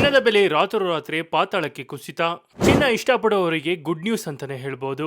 ಚಿನ್ನದ ಬೆಲೆ ರಾತ್ರೋರಾತ್ರಿ ಪಾತಾಳಕ್ಕೆ ಕುಸಿತ. ಚಿನ್ನ ಇಷ್ಟಪಡುವವರಿಗೆ ಗುಡ್ ನ್ಯೂಸ್ ಅಂತಾನೆ ಹೇಳ್ಬೋದು.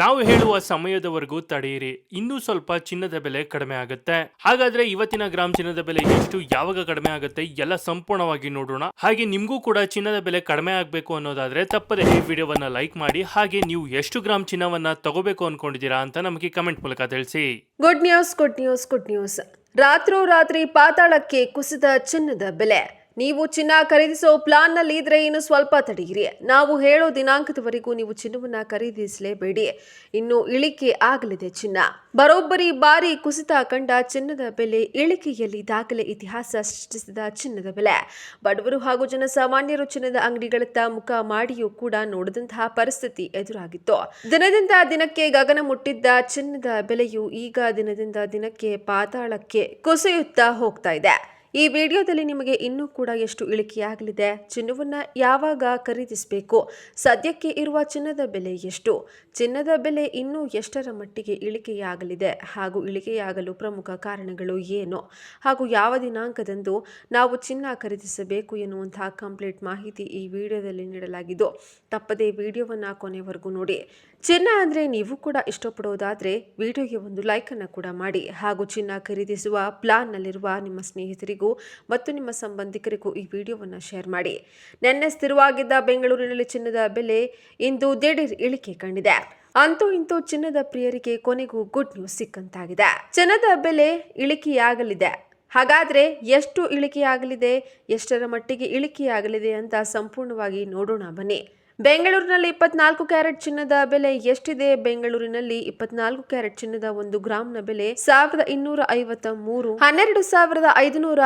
ನಾವು ಹೇಳುವ ಸಮಯದವರೆಗೂ ತಡೆಯಿರಿ. ಇನ್ನೂ ಸ್ವಲ್ಪ ಚಿನ್ನದ ಬೆಲೆ ಕಡಿಮೆ ಆಗುತ್ತೆ. ಹಾಗಾದ್ರೆ ಇವತ್ತಿನ ಗ್ರಾಮ್ ಚಿನ್ನದ ಬೆಲೆ ಎಷ್ಟು, ಯಾವಾಗ ಕಡಿಮೆ ಆಗುತ್ತೆ, ಎಲ್ಲ ಸಂಪೂರ್ಣವಾಗಿ ನೋಡೋಣ. ಹಾಗೆ ನಿಮ್ಗೂ ಕೂಡ ಚಿನ್ನದ ಬೆಲೆ ಕಡಿಮೆ ಆಗಬೇಕು ಅನ್ನೋದಾದ್ರೆ ತಪ್ಪದೆ ಈ ವಿಡಿಯೋವನ್ನ ಲೈಕ್ ಮಾಡಿ, ಹಾಗೆ ನೀವು ಎಷ್ಟು ಗ್ರಾಮ್ ಚಿನ್ನವನ್ನ ತಗೋಬೇಕು ಅನ್ಕೊಂಡಿದ್ದೀರಾ ಅಂತ ನಮಗೆ ಕಮೆಂಟ್ ಮೂಲಕ ತಿಳಿಸಿ. Good news good news good news ರಾತ್ರೋರಾತ್ರಿ ಪಾತಾಳಕ್ಕೆ ಕುಸಿದ ಚಿನ್ನದ ಬೆಲೆ. ನೀವು ಚಿನ್ನ ಖರೀದಿಸೋ ಪ್ಲಾನ್ನಲ್ಲಿ ಇದ್ರೆ ಇನ್ನು ಸ್ವಲ್ಪ ತಡೆಯಿರಿ ನಾವು ಹೇಳೋ ದಿನಾಂಕದವರೆಗೂ ನೀವು ಚಿನ್ನವನ್ನ ಖರೀದಿಸಲೇಬೇಡಿ. ಇನ್ನು ಇಳಿಕೆ ಆಗಲಿದೆ ಚಿನ್ನ. ಬರೋಬ್ಬರಿ ಬಾರಿ ಕುಸಿತ ಕಂಡ ಚಿನ್ನದ ಬೆಲೆ ಇಳಿಕೆಯಲ್ಲಿ ದಾಖಲೆ ಇತಿಹಾಸ ಸೃಷ್ಟಿಸಿದ ಚಿನ್ನದ ಬೆಲೆ. ಬಡವರು ಹಾಗೂ ಜನಸಾಮಾನ್ಯರು ಚಿನ್ನದ ಅಂಗಡಿಗಳತ್ತ ಮುಖ ಮಾಡಿಯೂ ಕೂಡ ನೋಡದಂತಹ ಪರಿಸ್ಥಿತಿ ಎದುರಾಗಿತ್ತು. ದಿನದಿಂದ ದಿನಕ್ಕೆ ಗಗನ ಮುಟ್ಟಿದ್ದ ಚಿನ್ನದ ಬೆಲೆಯು ಈಗ ದಿನದಿಂದ ದಿನಕ್ಕೆ ಪಾತಾಳಕ್ಕೆ ಕುಸಿಯುತ್ತಾ ಹೋಗ್ತಾ ಇದೆ. ಈ ವಿಡಿಯೋದಲ್ಲಿ ನಿಮಗೆ ಇನ್ನೂ ಕೂಡ ಎಷ್ಟು ಇಳಿಕೆಯಾಗಲಿದೆ, ಚಿನ್ನವನ್ನು ಯಾವಾಗ ಖರೀದಿಸಬೇಕು, ಸದ್ಯಕ್ಕೆ ಇರುವ ಚಿನ್ನದ ಬೆಲೆ ಎಷ್ಟು, ಚಿನ್ನದ ಬೆಲೆ ಇನ್ನೂ ಎಷ್ಟರ ಮಟ್ಟಿಗೆ ಇಳಿಕೆಯಾಗಲಿದೆ ಹಾಗೂ ಇಳಿಕೆಯಾಗಲು ಪ್ರಮುಖ ಕಾರಣಗಳು ಏನು, ಹಾಗೂ ಯಾವ ದಿನಾಂಕದಂದು ನಾವು ಚಿನ್ನ ಖರೀದಿಸಬೇಕು ಎನ್ನುವಂತಹ ಕಂಪ್ಲೀಟ್ ಮಾಹಿತಿ ಈ ವಿಡಿಯೋದಲ್ಲಿ ನೀಡಲಾಗಿದ್ದು, ತಪ್ಪದೇ ವಿಡಿಯೋವನ್ನು ಕೊನೆವರೆಗೂ ನೋಡಿ. ಚಿನ್ನ ಅಂದರೆ ನೀವು ಕೂಡ ಇಷ್ಟಪಡೋದಾದರೆ, ವಿಡಿಯೋಗೆ ಒಂದು ಲೈಕನ್ನು ಕೂಡ ಮಾಡಿ ಹಾಗೂ ಚಿನ್ನ ಖರೀದಿಸುವ ಪ್ಲಾನ್ನಲ್ಲಿರುವ ನಿಮ್ಮ ಸ್ನೇಹಿತರಿಗೂ ಮತ್ತು ನಿಮ್ಮ ಸಂಬಂಧಿಕರಿಗೂ ಈ ವಿಡಿಯೋವನ್ನು ಶೇರ್ ಮಾಡಿ. ನಿನ್ನೆ ಸ್ಥಿರವಾಗಿದ್ದ ಬೆಂಗಳೂರಿನಲ್ಲಿ ಚಿನ್ನದ ಬೆಲೆ ಇಂದು ದಿಢೀರ್ ಇಳಿಕೆ ಕಂಡಿದೆ. ಅಂತೂ ಇಂತೂ ಚಿನ್ನದ ಪ್ರಿಯರಿಗೆ ಕೊನೆಗೂ ಗುಡ್ ನ್ಯೂಸ್ ಸಿಕ್ಕಂತಾಗಿದೆ. ಚಿನ್ನದ ಬೆಲೆ ಇಳಿಕೆಯಾಗಲಿದೆ. ಹಾಗಾದ್ರೆ ಎಷ್ಟು ಇಳಿಕೆಯಾಗಲಿದೆ? ಎಷ್ಟರ ಮಟ್ಟಿಗೆ ಇಳಿಕೆಯಾಗಲಿದೆ ಅಂತ ಸಂಪೂರ್ಣವಾಗಿ ನೋಡೋಣ ಬನ್ನಿ. ಬೆಂಗಳೂರಿನಲ್ಲಿ ಇಪ್ಪತ್ನಾಲ್ಕು ಕ್ಯಾರೆಟ್ ಚಿನ್ನದ ಬೆಲೆ ಎಷ್ಟಿದೆ? ಬೆಂಗಳೂರಿನಲ್ಲಿ ಇಪ್ಪತ್ನಾಲ್ಕು ಕ್ಯಾರೆಟ್ ಚಿನ್ನದ ಒಂದು ಗ್ರಾಂನ ಬೆಲೆ ಸಾವಿರದ ಇನ್ನೂರ ಐವತ್ತ ಮೂರು, ಹನ್ನೆರಡು ಸಾವಿರದ ಐದುನೂರ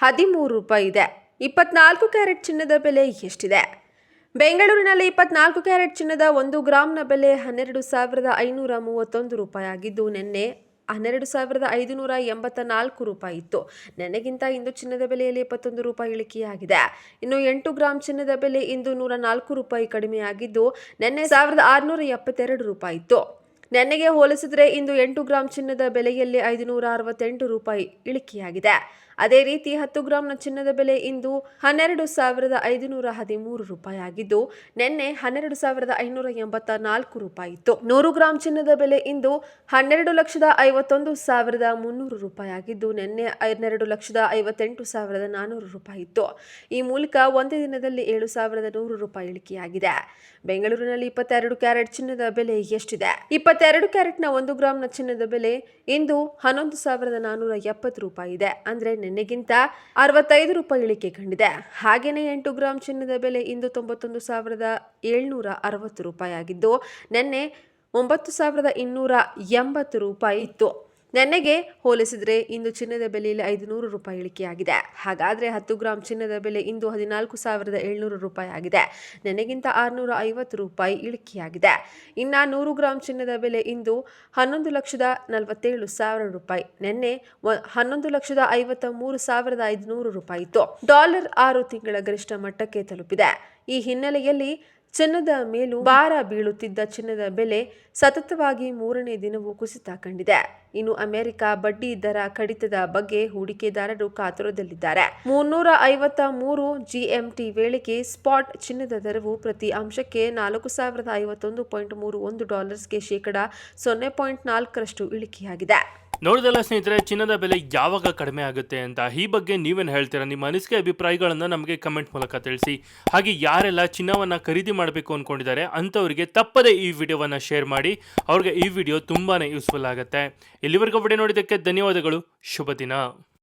ಹದಿಮೂರು ರೂಪಾಯಿ ಇದೆ. ಇಪ್ಪತ್ನಾಲ್ಕು ಕ್ಯಾರೆಟ್ ಚಿನ್ನದ ಬೆಲೆ ಎಷ್ಟಿದೆ? ಬೆಂಗಳೂರಿನಲ್ಲಿ ಇಪ್ಪತ್ನಾಲ್ಕು ಕ್ಯಾರೆಟ್ ಚಿನ್ನದ ಒಂದು ಗ್ರಾಮ್ನ ಬೆಲೆ ಹನ್ನೆರಡು ಸಾವಿರದ ಐನೂರ ಮೂವತ್ತೊಂದು ರೂಪಾಯಿ ಆಗಿದ್ದು, ನಿನ್ನೆ ಹನ್ನೆರಡು ಸಾವಿರದ ಐದುನೂರ ಎಂಬತ್ತ ನಾಲ್ಕು ರೂಪಾಯಿ ಇತ್ತು. ನೆನೆಗಿಂತ ಇಂದು ಚಿನ್ನದ ಬೆಲೆಯಲ್ಲಿ ಇಪ್ಪತ್ತೊಂದು ರೂಪಾಯಿ ಇಳಿಕೆಯಾಗಿದೆ. ಇನ್ನು ಎಂಟು ಗ್ರಾಂ ಚಿನ್ನದ ಬೆಲೆ ಇಂದು ನೂರ ನಾಲ್ಕು ರೂಪಾಯಿ ಕಡಿಮೆಯಾಗಿದ್ದು, ನಿನ್ನೆ ಸಾವಿರದ ಆರುನೂರ ಎಪ್ಪತ್ತೆರಡು ರೂಪಾಯಿ ಇತ್ತು. ನೆನ್ನೆಗೆ ಹೋಲಿಸಿದರೆ ಇಂದು ಎಂಟು ಗ್ರಾಂ ಚಿನ್ನದ ಬೆಲೆಯಲ್ಲಿ ಐದುನೂರ ಅರವತ್ತೆಂಟು ರೂಪಾಯಿ ಇಳಿಕೆಯಾಗಿದೆ. ಅದೇ ರೀತಿ ಹತ್ತು ಗ್ರಾಂನ ಚಿನ್ನದ ಬೆಲೆ ಇಂದು ಹನ್ನೆರಡು ಸಾವಿರದ ಐದುನೂರ ಹದಿಮೂರು ರೂಪಾಯಿ ಆಗಿದ್ದು, ನಿನ್ನೆ ಹನ್ನೆರಡು ಸಾವಿರದ ಐನೂರ ಎಂಬತ್ತ ನಾಲ್ಕು ರೂಪಾಯಿ ಇತ್ತು. ನೂರು ಗ್ರಾಂ ಚಿನ್ನದ ಬೆಲೆ ಇಂದು ಹನ್ನೆರಡು ಲಕ್ಷದ ಐವತ್ತೊಂದು ಸಾವಿರದ ಮುನ್ನೂರು ರೂಪಾಯಿ ಆಗಿದ್ದು, ನಿನ್ನೆ ಹನ್ನೆರಡು ಲಕ್ಷದ ಐವತ್ತೆಂಟು ಸಾವಿರದ ನಾನ್ನೂರು ರೂಪಾಯಿ ಇತ್ತು. ಈ ಮೂಲಕ ಒಂದೇ ದಿನದಲ್ಲಿ ಏಳು ಸಾವಿರದ ನೂರು ರೂಪಾಯಿ ಇಳಿಕೆಯಾಗಿದೆ. ಬೆಂಗಳೂರಿನಲ್ಲಿ ಇಪ್ಪತ್ತೆರಡು ಕ್ಯಾರೆಟ್ ಚಿನ್ನದ ಬೆಲೆ ಎಷ್ಟಿದೆ? ಇಪ್ಪತ್ತೆರಡು ಕ್ಯಾರೆಟ್ನ ಒಂದು ಗ್ರಾಂನ ಚಿನ್ನದ ಬೆಲೆ ಇಂದು ಹನ್ನೊಂದು ಸಾವಿರದ ನಾನ್ನೂರ ಎಪ್ಪತ್ತು ರೂಪಾಯಿ ಇದೆ. ಅಂದ್ರೆ ನಿನ್ನೆಗಿಂತ ಅರವತ್ತೈದು ರೂಪಾಯಿ ಇಳಿಕೆ ಕಂಡಿದೆ. ಹಾಗೆಯೇ ಎಂಟು ಗ್ರಾಂ ಚಿನ್ನದ ಬೆಲೆ ಇಂದು ತೊಂಬತ್ತೊಂದು ಸಾವಿರದ ಏಳ್ನೂರ ಅರವತ್ತು ರೂಪಾಯಿ ಆಗಿದ್ದು ನಿನ್ನೆ ಒಂಬತ್ತು ಸಾವಿರದ ಇನ್ನೂರ ಎಂಬತ್ತು ರೂಪಾಯಿ ಇತ್ತು. ನೆನ್ನೆಗೆ ಹೋಲಿಸಿದರೆ ಇಂದು ಚಿನ್ನದ ಬೆಲೆಯಲ್ಲಿ ಐದುನೂರು ರೂಪಾಯಿ ಇಳಿಕೆಯಾಗಿದೆ. ಹಾಗಾದರೆ ಹತ್ತು ಗ್ರಾಂ ಚಿನ್ನದ ಬೆಲೆ ಇಂದು ಹದಿನಾಲ್ಕು ಸಾವಿರದ ಏಳ್ನೂರು ರೂಪಾಯಿ ಆಗಿದೆ. ನೆನ್ನೆಗಿಂತ ಆರುನೂರ ಐವತ್ತು ರೂಪಾಯಿ ಇಳಿಕೆಯಾಗಿದೆ. ಇನ್ನು ನೂರು ಗ್ರಾಂ ಚಿನ್ನದ ಬೆಲೆ ಇಂದು ಹನ್ನೊಂದು ಲಕ್ಷದ ನಲವತ್ತೇಳು ಸಾವಿರ ರೂಪಾಯಿ. ನಿನ್ನೆ ಹನ್ನೊಂದು ಲಕ್ಷದ ಐವತ್ತ ಮೂರು ಸಾವಿರದ ಐದುನೂರು ರೂಪಾಯಿ ಇತ್ತು. ಡಾಲರ್ ಆರು ತಿಂಗಳ ಗರಿಷ್ಠ ಮಟ್ಟಕ್ಕೆ ತಲುಪಿದೆ. ಈ ಹಿನ್ನೆಲೆಯಲ್ಲಿ ಚಿನ್ನದ ಮೇಲೂ ಭಾರ ಬೀಳುತ್ತಿದ್ದ ಚಿನ್ನದ ಬೆಲೆ ಸತತವಾಗಿ ಮೂರನೇ ದಿನವೂ ಕುಸಿತ ಕಂಡಿದೆ. ಇನ್ನು ಅಮೆರಿಕ ಬಡ್ಡಿ ದರ ಕಡಿತದ ಬಗ್ಗೆ ಹೂಡಿಕೆದಾರರು ಕಾತುರದಲ್ಲಿದ್ದಾರೆ. ಮುನ್ನೂರ ಐವತ್ತ ಮೂರು ಜಿಎಂಟಿ ವೇಳೆಗೆ ಸ್ಪಾಟ್ ಚಿನ್ನದ ದರವು ಪ್ರತಿ ಅಂಶಕ್ಕೆ ನಾಲ್ಕು ಸಾವಿರದ ಐವತ್ತೊಂದು ಪಾಯಿಂಟ್ ಮೂರು ಒಂದು ಡಾಲರ್ಸ್ಗೆ ಶೇಕಡಾ ಸೊನ್ನೆ ಪಾಯಿಂಟ್ ನಾಲ್ಕರಷ್ಟು ಇಳಿಕೆಯಾಗಿದೆ. ನೋಡಿದಲ್ಲ ಸ್ನೇಹಿತರೆ, ಚಿನ್ನದ ಬೆಲೆ ಯಾವಾಗ ಕಡಿಮೆ ಆಗುತ್ತೆ ಅಂತ ಈ ಬಗ್ಗೆ ನೀವೇನು ಹೇಳ್ತೀರಾ? ನಿಮ್ಮ ಅನಿಸಿಕೆ ಅಭಿಪ್ರಾಯಗಳನ್ನು ನಮಗೆ ಕಮೆಂಟ್ ಮೂಲಕ ತಿಳಿಸಿ. ಹಾಗೆ ಯಾರೆಲ್ಲ ಚಿನ್ನವನ್ನು ಖರೀದಿ ಮಾಡಬೇಕು ಅಂದ್ಕೊಂಡಿದ್ದಾರೆ ಅಂಥವರಿಗೆ ತಪ್ಪದೇ ಈ ವಿಡಿಯೋವನ್ನು ಶೇರ್ ಮಾಡಿ. ಅವ್ರಿಗೆ ಈ ವಿಡಿಯೋ ತುಂಬಾ ಯೂಸ್ಫುಲ್ ಆಗುತ್ತೆ. ಇಲ್ಲಿವರೆಗೂ ವಿಡಿಯೋ ನೋಡಿದ್ದಕ್ಕೆ ಧನ್ಯವಾದಗಳು. ಶುಭ ದಿನ.